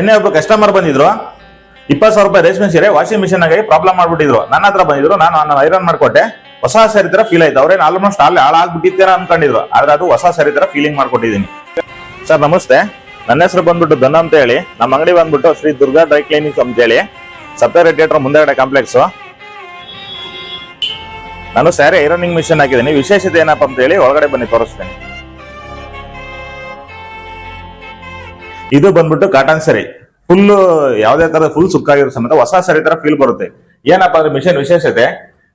ನಿನ್ನೆ ಒಬ್ಬ ಕಸ್ಟಮರ್ ಬಂದಿದ್ರು. ಇಪ್ಪತ್ತು ಸಾವಿರ ರೂಪಾಯಿ ರೇಷ್ಮೆ ಸೀರೆ ವಾಷಿಂಗ್ ಮಿಷನ್ ಆಗಿ ಪ್ರಾಬ್ಲಮ್ ಮಾಡ್ಬಿಟ್ಟಿದ್ರು. ನನ್ನ ಹತ್ರ ಬಂದಿದ್ರು. ನಾನು ನಾನು ಐರನ್ ಮಾಡ್ಕೊಟ್ಟೆ. ಹೊಸ ಸರಿ ತರ ಫೀಲ್ ಆಯ್ತು. ಅವ್ರೇನು ಆಲ್ಮೋಸ್ಟ್ ಅಲ್ಲಿ ಹಾಳಾಗ್ಬಿಟ್ಟಿದ್ದೀರಾ ಅನ್ಕೊಂಡಿದ್ರು. ಆದ್ರೆ ಅದು ಹೊಸ ಸರಿ ತರ ಫೀಲಿಂಗ್ ಮಾಡ್ಕೊಟ್ಟಿದ್ದೀನಿ. ಸರ್ ನಮಸ್ತೆ. ನನ್ನ ಹೆಸರು ಬಂದ್ಬಿಟ್ಟು ಧನ ಅಂತ ಹೇಳಿ. ನಮ್ಮ ಅಂಗಡಿ ಬಂದ್ಬಿಟ್ಟು ಶ್ರೀ ದುರ್ಗಾ ಡ್ರೈ ಕ್ಲೀನಿಂಗ್ ಅಂತ ಹೇಳಿ. ಸಪ್ತೈರೆ ಥಿಯೇಟರ್ ಮುಂದೆಗಡೆ ಕಾಂಪ್ಲೆಕ್ಸ್ ನಾನು ಸ್ಯಾರಿ ಐರನಿಂಗ್ ಮಿಷನ್ ಹಾಕಿದ್ದೀನಿ. ವಿಶೇಷತೆ ಏನಪ್ಪ ಅಂತ ಹೇಳಿ ಒಳಗಡೆ ಬನ್ನಿ ತೋರಿಸ್ತೇನೆ. ಇದು ಬಂದ್ಬಿಟ್ಟು ಕಾಟನ್ ಸರಿ. ಫುಲ್ ಯಾವ್ದೇ ತರ ಫುಲ್ ಸುಕ್ಕಾಗಿರೋ ಸಮೇತ ಹೊಸ ಸರಿ ತರ ಫೀಲ್ ಬರುತ್ತೆ. ಏನಪ್ಪಾ ಅಂದ್ರೆ ಮಿಷನ್ ವಿಶೇಷತೆ?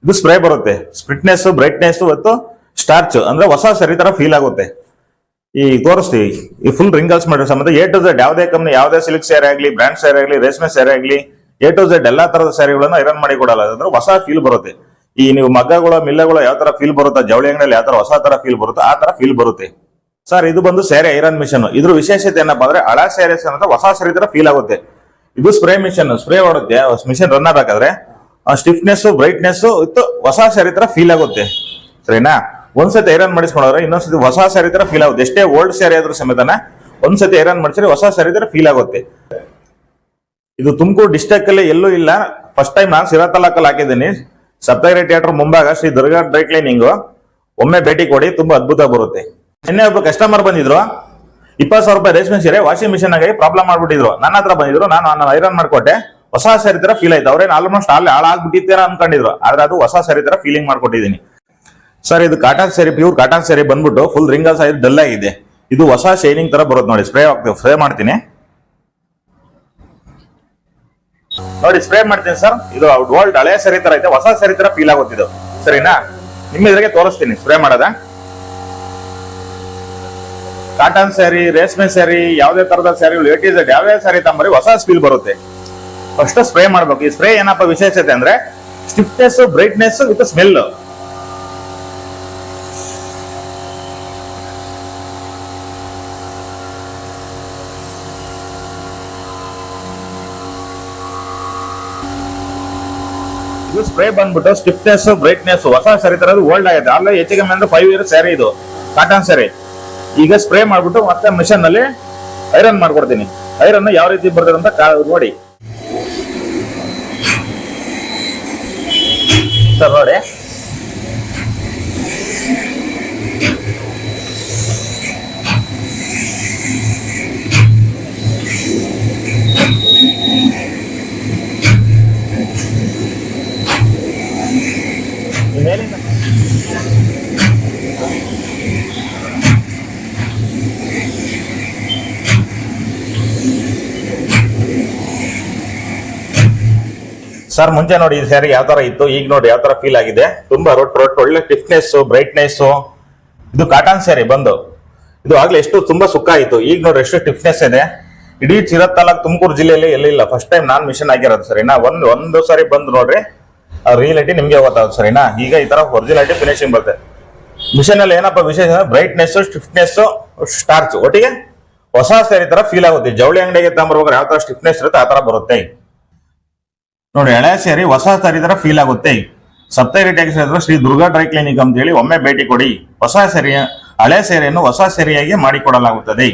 ಇದು ಸ್ಪ್ರೇ ಬರುತ್ತೆ. ಸ್ಪ್ರಿಟ್ನೆಸ್ ಬ್ರೈಟ್ನೆಸ್ ಮತ್ತು ಸ್ಟಾರ್ಚ್ ಅಂದ್ರೆ ಹೊಸ ಸರಿ ತರ ಫೀಲ್ ಆಗುತ್ತೆ. ಈ ತೋರಿಸ್ತೀವಿ. ಈ ಫುಲ್ ರಿಂಗಲ್ಸ್ ಮಾಡಿರೋ ಸಮೇತ ಎ ಟು ಝೆಡ್ ಯಾವುದೇ ಕಂಪ್ನಿ ಯಾವುದೇ ಸಿಲ್ಕ್ ಸ್ಯಾರಿ ಆಗಲಿ ಬ್ರ್ಯಾಂಡ್ ಸ್ಯಾರಿ ಆಗಲಿ, ರೇಷ್ಮೆ ಸ್ಯಾರಿ ಆಗಲಿ ಎ ಟು ಝೆಡ್ ಎಲ್ಲಾ ತರದ ಸ್ಯಾರಿಗಳನ್ನು ಐರನ್ ಮಾಡಿ ಕೊಡಲ್ಲ. ಅಂದ್ರೆ ಹೊಸ ಫೀಲ್ ಬರುತ್ತೆ. ಈ ನೀವು ಮಗ್ಗಗಳು, ಮಿಲ್ಲಗಳು ಯಾವ ತರ ಫೀಲ್ ಬರುತ್ತಾ, ಜವಳಿ ಅಂಗಡಿಯಲ್ಲಿ ಯಾವ ತರ ಹೊಸ ತರ ಫೀಲ್ ಬರುತ್ತೆ ಆ ತರ ಫೀಲ್ ಬರುತ್ತೆ. ಸರ್ ಇದು ಬಂದು ಸೇರೆ, ಐರನ್ ಮಿಷನ್. ಇದ್ರ ವಿಶೇಷತೆ ಏನಪ್ಪಾ ಅಂದ್ರೆ ಹಳ ಸ್ಯಾರೀಸ್ ಅಂತ ಹೊಸ ಸರಿ ತರ ಫೀಲ್ ಆಗುತ್ತೆ. ಇದು ಸ್ಪ್ರೇ ಮಿಷನ್ ಸ್ಪ್ರೇ ಮಾಡುತ್ತೆ ಮಿಷನ್ ರನ್ ಆಗಬೇಕಾದ್ರೆ ಸ್ಟಿಫ್ನೆಸ್ ಬ್ರೈಟ್ನೆಸ್ ಇತ್ತು, ಹೊಸ ಸ್ಯಾರಿ ತರ ಫೀಲ್ ಆಗುತ್ತೆ. ಸರಿನಾ? ಒಂದ್ಸತಿ ಐರನ್ ಮಾಡಿಸ್ಕೊಂಡ್ರೆ ಇನ್ನೊಂದ್ಸತಿ ಹೊಸ ಸ್ಯಾರಿ ತರ ಫೀಲ್ ಆಗುತ್ತೆ. ಎಷ್ಟೇ ಓಲ್ಡ್ ಸ್ಯಾರಿ ಆದ್ರೂ ಸಮೇತನ ಒಂದ್ಸತಿ ಐರನ್ ಮಾಡಿಸಿದ್ರೆ ಹೊಸ ಸ್ಯಾರಿ ತರ ಫೀಲ್ ಆಗುತ್ತೆ. ಇದು ತುಮಕೂರು ಡಿಸ್ಟ್ರಿಕ್ ಅಲ್ಲಿ ಎಲ್ಲೂ ಇಲ್ಲ. ಫಸ್ಟ್ ಟೈಮ್ ನಾನು ಸಿರಾ ತಾಲೂಕಲ್ಲಿ ಹಾಕಿದ್ದೀನಿ. ಸಪ್ತಗಿರಿ ಥಿಯೇಟರ್ ಮುಂಭಾಗ ಶ್ರೀ ದುರ್ಗಾ ಡ್ರೈ ಕ್ಲೀನಿಂಗ್ ಒಮ್ಮೆ ಭೇಟಿ ಕೊಡಿ, ತುಂಬಾ ಅದ್ಭುತ ಬರುತ್ತೆ. ನಿನ್ನೆ ಒಬ್ಬ ಕಸ್ಟಮರ್ ಬಂದಿದ್ರು. ಇಪ್ಪತ್ತು ಸಾವಿರ ರೂಪಾಯಿ ರೇಷ್ಮೆ ಸೀರೆ ವಾಷಿಂಗ್ ಮಿಷನ್ ಆಗಿ ಪ್ರಾಬ್ಲಮ್ ಮಾಡ್ಬಿಟ್ಟಿದ್ರು. ನನ್ನ ಹತ್ರ ಬಂದಿದ್ರು, ನಾನು ಐರನ್ ಮಾಡ್ಕೊಟ್ಟೆ. ಹೊಸ ಸರಿ ತರ ಫೀಲ್ ಆಯ್ತು. ಅವ್ರೇನು ಆಲ್ಮೋಸ್ಟ್ ಅಲ್ಲಿ ಹಾಳಾಗ್ಬಿಟ್ಟಿದ್ದೀರಾ ಅನ್ಕೊಂಡಿದ್ರು. ಆದ್ರೆ ಅದು ಹೊಸ ಸರಿ ತರ ಫೀಲಿಂಗ್ ಮಾಡ್ಕೊಟ್ಟಿದ್ದೀನಿ. ಸರ್, ಇದು cotton sari pure cotton sari ಬಂದ್ಬಿಟ್ಟು ಫುಲ್ ರಿಂಗಲ್ಸ್ ಆಗಿ ಡಲ್ ಆಗಿದೆ. ಇದು ಹೊಸ ಶೈನಿಂಗ್ ತರ ಬರುತ್ತೆ ನೋಡಿ. ಸ್ಪ್ರೇ ಆಗ್ತದೆ ಸ್ಪ್ರೇ ಮಾಡ್ತೀನಿ. ನೋಡಿ ಸ್ಪ್ರೇ ಮಾಡ್ತೀನಿ ಸರ್. ಇದು ಓಲ್ಡ್ ಹಳೆ ಸರಿ ತರ ಐತೆ. ಹೊಸ ಸರಿ ತರ ಫೀಲ್ ಆಗುತ್ತಿದ್ದು ಸರಿನಾ? ನಿಮ್ಮ ಇದ್ರಿಗೆ ತೋರಿಸ್ತೀನಿ. ಸ್ಪ್ರೇ ಮಾಡೋದ? ಕಾಟನ್ ಸ್ಯಾರಿ, ರೇಷ್ಮೆ ಸ್ಯಾರಿ, ಯಾವುದೇ ತರದ ಸ್ಯಾರಿಗಳು ಏಟ್ ಇಸ್ ಯಾವ್ಯಾವ ಸ್ಯಾರಿ ತಂಬರಿ ಹೊಸ ಸ್ಪೀಲ್ ಬರುತ್ತೆ. ಫಸ್ಟ್ ಸ್ಪ್ರೇ ಮಾಡ್ಬೇಕು. ಈ ಸ್ಪ್ರೇ ಏನಪ್ಪ ವಿಶೇಷತೆ ಅಂದ್ರೆ stiffness brightness with smell spray ಬಂದ್ಬಿಟ್ಟು ಸ್ಟಿಫ್ನೆಸ್ ಬ್ರೈಟ್ನೆಸ್ ಹೊಸ ಸರಿ ತರದು ಓಲ್ಡ್ ಆಗಿದೆ ಅಲ್ಲ ಹೆಚ್ಚಿಗೆ ಅಂದ್ರೆ ಫೈವ್ ಇಯರ್ ಸ್ಯಾರಿ ಇದು. ಕಾಟನ್ ಸ್ಯಾರಿ. ಈಗ ಸ್ಪ್ರೇ ಮಾಡ್ಬಿಟ್ಟು ಮತ್ತೆ ಮಿಷನ್ನಲ್ಲಿ ಐರನ್ ಮಾಡ್ಕೊಡ್ತೀನಿ. ಐರನ್ ಯಾವ ರೀತಿ ಬರ್ತದೆ ಅಂತ ನೋಡಿ. ಸರ್ ನೋಡಿ. ಸರ್ ಮುಂಚೆ ನೋಡಿ ಈ ಸ್ಯಾರಿ ಯಾವ ತರ ಇತ್ತು? ಈಗ ನೋಡಿ ಯಾವ ತರ ಫೀಲ್ ಆಗಿದೆ. ತುಂಬಾ ರೊಟ್ ರೊಟ್ ಒಳ್ಳೆ ಟಿಫ್ನೆಸ್ ಬ್ರೈಟ್ನೆಸ್ ಇದು ಕಾಟನ್ ಸ್ಯಾರಿ ಬಂದು. ಇದು ಆಗ್ಲೇ ಎಷ್ಟು ತುಂಬಾ ಸುಖ ಆಯ್ತು. ಈಗ ನೋಡಿ ಎಷ್ಟು ಟಿಫ್ನೆಸ್ ಇದೆ. ಇಡೀ ಚಿರತ್ ತುಮಕೂರು ಜಿಲ್ಲೆಯಲ್ಲಿ ಎಲ್ಲಿಲ್ಲ ಫಸ್ಟ್ ಟೈಮ್ ನಾನ್ ಮಿಷನ್ ಆಗಿರೋದು ಸರಿನಾ ಒಂದ್, ಒಂದು ಸಾರಿ ಬಂದು ನೋಡ್ರಿ ರಿಯಲಿಟಿ ನಿಮ್ಗೆ ಗೊತ್ತಾಗುತ್ತೆ ಸರಿನಾ ಈಗ ಈ ತರ ಒರಿಜಿನಾಲಿಟಿ ಫಿನಿಶಿಂಗ್ ಬರುತ್ತೆ. ಮಿಷನ್ ಅಲ್ಲಿ ಏನಪ್ಪ ವಿಶೇಷ ಬ್ರೈಟ್ನೆಸ್ ಸ್ಟಿಫ್ನೆಸ್ ಸ್ಟಾರ್ಚ್ ಒಟ್ಟಿಗೆ ಹೊಸ ಸ್ಯಾರಿ ತರ ಫೀಲ್ ಆಗುತ್ತೆ. ಜವಳಿ ಅಂಗಡಿಗೆ ತಗೊಂಬರ್ಬೇಕಾದ್ರೆ ಯಾವ ತರ ಸ್ಟಿಫ್ನೆಸ್ ಇರುತ್ತೆ, ಆ ತರ ಬರುತ್ತೆ. ನೋಡಿ ಹಳೆ ಸೇರಿ ಹೊಸ ಸರಿ ತರ ಫೀಲ್ ಆಗುತ್ತೆ. ಸಪ್ತೈರಿ ಟ್ಯಾಕ್ಸ್ ಹತ್ರ ಶ್ರೀ ದುರ್ಗಾ ಡ್ರೈ ಕ್ಲಿನಿಕ್ ಅಂತ ಹೇಳಿ ಒಮ್ಮೆ ಭೇಟಿ ಕೊಡಿ. ಹೊಸ ಸರಿಯ, ಹಳೆ ಸೇರೆಯನ್ನು ಹೊಸ ಸೆರೆಯಾಗಿ ಮಾಡಿಕೊಡಲಾಗುತ್ತದೆ.